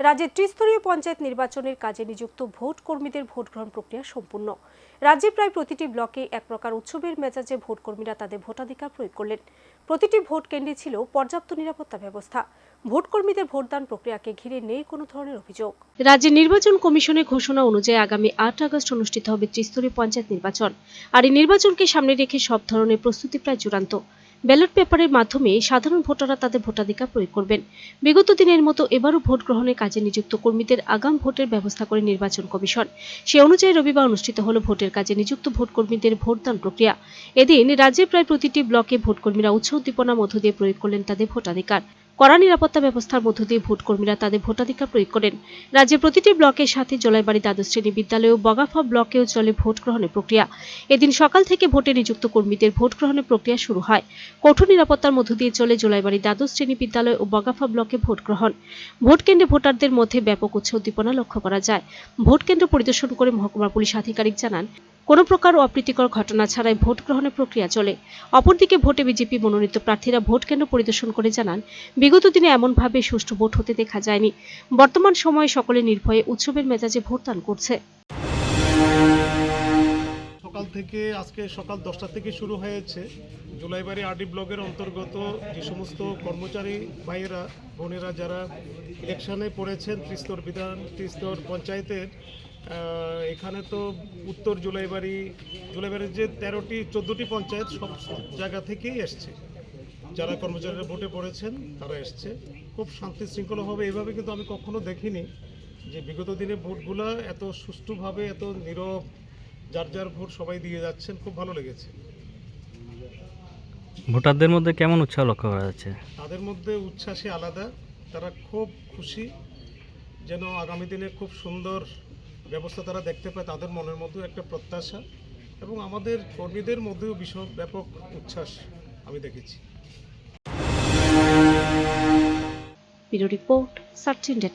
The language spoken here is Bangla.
রাজ্যের ত্রিস্তরীয় পঞ্চায়েত নির্বাচনের কাজে নিযুক্ত ভোট কর্মীদের ভোট গ্রহণ প্রক্রিয়া সম্পূর্ণ। রাজ্যে প্রায় প্রতিটি ব্লকে এক প্রকার উৎসবের মেজাজে ভোট কর্মীরা তাদের ভোটাধিকার প্রয়োগ করলেন। প্রতিটি ভোট কেন্দ্রে ছিল পর্যাপ্ত নিরাপত্তা ব্যবস্থা। ভোট কর্মীদের ভোটদান প্রক্রিয়াকে ঘিরে নেই কোনো ধরনের অভিযোগ। রাজ্যের নির্বাচন কমিশনের ঘোষণা অনুযায়ী আগামী আট আগস্ট অনুষ্ঠিত হবে ত্রিস্তরীয় পঞ্চায়েত নির্বাচন। আর এই নির্বাচনকে সামনে রেখে সব ধরনের প্রস্তুতি প্রায় চূড়ান্ত। ব্যালট পেপারের মাধ্যমে সাধারণ ভোটাররা তাদের ভোটাধিকার প্রয়োগ করবেন। বিগত দিনের মতো এবারও ভোট গ্রহণের কাজে নিযুক্ত কর্মীদের আগাম ভোটের ব্যবস্থা করে নির্বাচন কমিশন। সে অনুযায়ী রবিবার অনুষ্ঠিত হল ভোটের কাজে নিযুক্ত ভোট কর্মীদের ভোটদান প্রক্রিয়া। এদিন রাজ্যের প্রায় প্রতিটি ব্লকে ভোট কর্মীরা উৎসাহ উদ্দীপনার মধ্য দিয়ে প্রয়োগ করলেন তাদের ভোটাধিকার। কড়া নিরাপত্তা ব্যবস্থার মধ্য দিয়ে ভোট কর্মীরা তাদের ভোটাধিকার প্রয়োগ করেন। রাজ্যের প্রতিটি ব্লকের সাথে জলাইবাড়ি দ্বাদশ শ্রেণি বিদ্যালয় ও বগাফা ব্লকেও চলে ভোট গ্রহণের প্রক্রিয়া। এদিন সকাল থেকে ভোটে নিযুক্ত কর্মীদের ভোট গ্রহণের প্রক্রিয়া শুরু হয়। কঠোর নিরাপত্তার মধ্য দিয়ে চলে জোলাইবাড়ি দ্বাদশ শ্রেণি বিদ্যালয় ও বগাফা ব্লকে ভোট গ্রহণ। ভোট কেন্দ্রে ভোটারদের মধ্যে ব্যাপক উৎসাহ উদ্দীপনা লক্ষ্য করা যায়। ভোট কেন্দ্র পরিদর্শন করে মহকুমা পুলিশ আধিকারিক জানান কোনো প্রকার অপ্রীতিকর ঘটনা ছাড়াই ভোট গ্রহণের প্রক্রিয়া চলে। অপরদিকে ভোটে বিজেপি মনোনীত প্রার্থীরা ভোট কেন্দ্র পরিদর্শন করে জানান, বিগত দিনে এমনভাবে সুষ্ঠু ভোট হতে দেখা যায়নি। বর্তমান সময়ে সকলে নির্ভয়ে উৎসবের মেজাজে ভোটদান করছে। থেকে আজকে সকাল দশটা থেকে শুরু হয়েছে। জুলাইবাড়ি আরডি ব্লকের অন্তর্গত যে সমস্ত কর্মচারী ভাইয়েরা, বোনেরা যারা ইলেকশনে পড়েছেন, ত্রিস্তর বিধান, ত্রিস্তর পঞ্চায়েতের এখানে তো উত্তর জুলাইবাড়ি, জুলাইবাড়ির যে তেরোটি, চোদ্দোটি পঞ্চায়েত সব জায়গা থেকেই এসছে। যারা কর্মচারীরা ভোটে পড়েছেন, তারা এসছে। খুব শান্তি শৃঙ্খলাভাবে এভাবে কিন্তু আমি কখনো দেখিনি যে বিগত দিনে ভোটগুলা এত সুষ্ঠুভাবে, এত নীরব যার যার ভোট সবাই দিয়ে যাচ্ছেন খুব ভালো লেগেছে। ভোটারদের মধ্যে কেমন উৎসাহ লক্ষ্য করা যাচ্ছে? তাদের মধ্যে উচ্ছ্বাসে আলাদা তারা খুব খুশি যেন আগামী দিনে খুব সুন্দর ব্যবস্থা তারা দেখতে পায় তাদের মনের মধ্যেও একটা প্রত্যাশা এবং আমাদের কর্মীদের মধ্যেও ভীষণ ব্যাপক উচ্ছ্বাস আমি দেখেছি। Bureau report search India